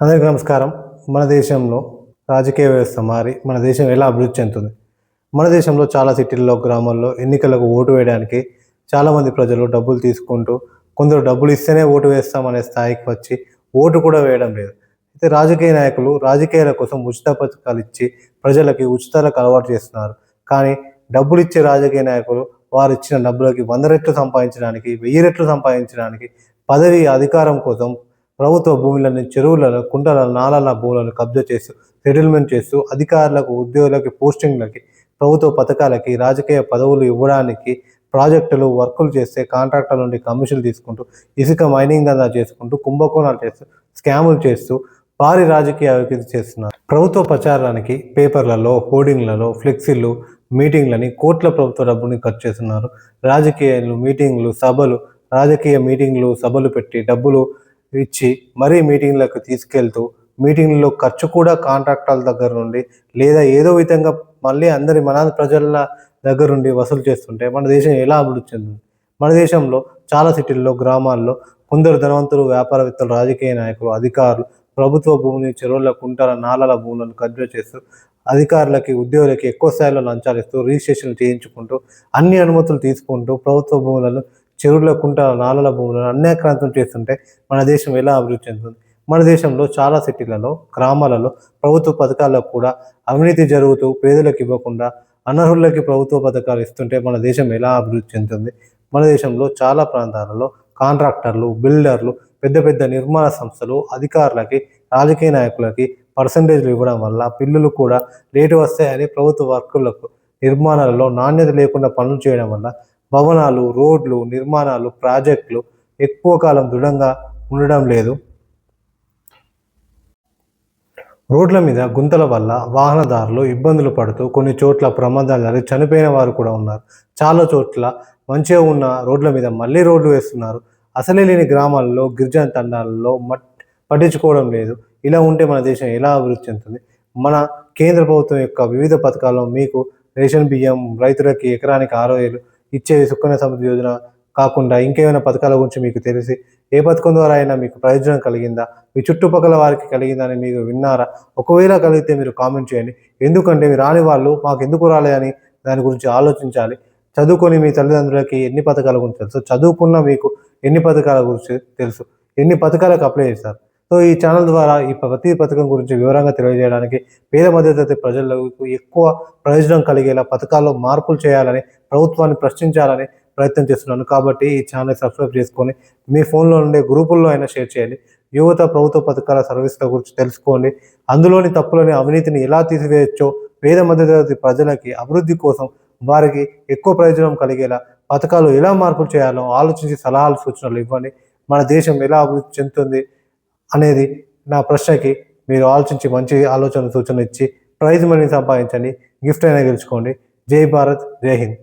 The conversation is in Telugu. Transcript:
అందరికీ నమస్కారం. మన దేశంలో రాజకీయ వ్యవస్థ మారి మన దేశం ఎలా అభివృద్ధి చెందుతుంది? మన దేశంలో చాలా సిటీల్లో గ్రామాల్లో ఎన్నికలకు ఓటు వేయడానికి చాలామంది ప్రజలు డబ్బులు తీసుకుంటూ కొందరు డబ్బులు ఇస్తేనే ఓటు వేస్తామనే స్థాయికి వచ్చి ఓటు కూడా వేయడం లేదు. అయితే రాజకీయ నాయకులు రాజకీయాల కోసం ఉచిత పథకాలు ఇచ్చి ప్రజలకి ఉచితాలకు అలవాటు చేస్తున్నారు. కానీ డబ్బులు ఇచ్చే రాజకీయ నాయకులు వారు ఇచ్చిన డబ్బులకి వంద రెట్లు సంపాదించడానికి వెయ్యి రెట్లు సంపాదించడానికి పదవి అధికారం కోసం ప్రభుత్వ భూములని చెరువులలో కుంటల నాలల భూములను కబ్జా చేస్తూ సెటిల్మెంట్ చేస్తూ అధికారులకు ఉద్యోగులకి పోస్టింగ్లకి ప్రభుత్వ పథకాలకి రాజకీయ పదవులు ఇవ్వడానికి ప్రాజెక్టులు వర్కులు చేస్తే కాంట్రాక్టర్ల నుండి కమిషన్లు తీసుకుంటూ ఇసుక మైనింగ్ దందా చేసుకుంటూ కుంభకోణాలు చేస్తూ స్కాములు చేస్తూ భారీ రాజకీయ అభివృద్ధి చేస్తున్నారు. ప్రభుత్వ ప్రచారానికి పేపర్లలో హోర్డింగ్లలో ఫ్లెక్సీలు మీటింగ్లని కోట్ల ప్రభుత్వ డబ్బుని ఖర్చు చేస్తున్నారు. రాజకీయాలు మీటింగ్లు సభలు రాజకీయ మీటింగ్లు సభలు పెట్టి డబ్బులు ఇచ్చి మరీ మీటింగ్లకు తీసుకెళ్తూ మీటింగ్లో ఖర్చు కూడా కాంట్రాక్టర్ల దగ్గర నుండి లేదా ఏదో విధంగా మళ్ళీ అందరి మన ప్రజల దగ్గర నుండి వసూలు చేస్తుంటే మన దేశం ఎలా అభివృద్ధి చెందింది మన దేశంలో చాలా సిటీల్లో గ్రామాల్లో కొందరు ధనవంతులు వ్యాపారవేత్తలు రాజకీయ నాయకులు అధికారులు ప్రభుత్వ భూమిని చెరువుల కుంటల నాలల భూములను కబ్జా చేస్తూ అధికారులకి ఉద్యోగులకి ఎక్కువ స్థాయిలో లంచాలు ఇస్తూ రిజిస్ట్రేషన్ చేయించుకుంటూ అన్ని అనుమతులు తీసుకుంటూ ప్రభుత్వ భూములను చెరువుల కుంటల నాలల భూములను అన్యాక్రాంతం చేస్తుంటే మన దేశం ఎలా అభివృద్ధి చెందుతుంది? మన దేశంలో చాలా సిటీలలో గ్రామాలలో ప్రభుత్వ పథకాలకు కూడా అవినీతి జరుగుతూ పేదలకు ఇవ్వకుండా అనర్హులకి ప్రభుత్వ పథకాలు ఇస్తుంటే మన దేశం ఎలా అభివృద్ధి చెందుతుంది? మన దేశంలో చాలా ప్రాంతాలలో కాంట్రాక్టర్లు బిల్డర్లు పెద్ద పెద్ద నిర్మాణ సంస్థలు అధికారులకి రాజకీయ నాయకులకి పర్సంటేజ్లు ఇవ్వడం వల్ల బిల్లులు కూడా లేటు వస్తాయని ప్రభుత్వ వర్కులకు నిర్మాణాలలో నాణ్యత లేకుండా పనులు చేయడం వల్ల భవనాలు రోడ్లు నిర్మాణాలు ప్రాజెక్టులు ఎక్కువ కాలం దృఢంగా ఉండడం లేదు. రోడ్ల మీద గుంతల వల్ల వాహనదారులు ఇబ్బందులు పడుతూ కొన్ని చోట్ల ప్రమాదాలు జరిగి చనిపోయిన వారు కూడా ఉన్నారు. చాలా చోట్ల మంచిగా ఉన్న రోడ్ల మీద మళ్ళీ రోడ్లు వేస్తున్నారు. అసలే లేని గ్రామాల్లో గిరిజన తండాలలో మట్ పట్టించుకోవడం లేదు. ఇలా ఉంటే మన దేశం ఎలా అభివృద్ధి చెందుతుంది? మన కేంద్ర ప్రభుత్వం యొక్క వివిధ పథకాల్లో మీకు రేషన్ బియ్యం రైతులకి ఎకరానికి ఆరు వేలు ఇచ్చే సుకన్య సమృద్ధి యోజన కాకుండా ఇంకేమైనా పథకాల గురించి మీకు తెలిసి ఏ పథకం ద్వారా అయినా మీకు ప్రయోజనం కలిగిందా? మీ చుట్టుపక్కల వారికి కలిగిందా అని మీరు విన్నారా? ఒకవేళ కలిగితే మీరు కామెంట్ చేయండి. ఎందుకంటే మీరు రాని వాళ్ళు మాకు ఎందుకు రాలేదని దాని గురించి ఆలోచించాలి. చదువుకొని మీ తల్లిదండ్రులకి ఎన్ని పథకాల గురించి తెలుసు? చదువుకున్న మీకు ఎన్ని పథకాల గురించి తెలుసు? ఎన్ని పథకాలకు అప్లై చేస్తారు సో ఈ ఛానల్ ద్వారా ఈ ప్రతి పథకం గురించి వివరంగా తెలియజేయడానికి పేద మధ్యతరగతి ప్రజలకు ఎక్కువ ప్రయోజనం కలిగేలా పథకాల్లో మార్పులు చేయాలని ప్రభుత్వాన్ని ప్రశ్నించాలని ప్రయత్నం చేస్తున్నాను. కాబట్టి ఈ ఛానల్ సబ్స్క్రైబ్ చేసుకొని మీ ఫోన్లో ఉండే గ్రూపుల్లో అయినా షేర్ చేయండి. యువత ప్రభుత్వ పథకాల సర్వీసుల గురించి తెలుసుకోండి. అందులోని తప్పులని అవినీతిని ఎలా తీసివేయచ్చో పేద మధ్యతరగతి ప్రజలకి అభివృద్ధి కోసం వారికి ఎక్కువ ప్రయోజనం కలిగేలా పథకాలు ఎలా మార్పులు చేయాలో ఆలోచించి సలహాలు సూచనలు ఇవ్వండి. మన దేశం ఎలా అభివృద్ధి చెందుతుంది? అనేది నా ప్రశ్నకి మీరు ఆలోచించి మంచి ఆలోచన సూచన ఇచ్చి ప్రైజ్ మనీ సంపాదించండి. గిఫ్ట్ అయినా గెలుచుకోండి. జై భారత్ జై హింద్.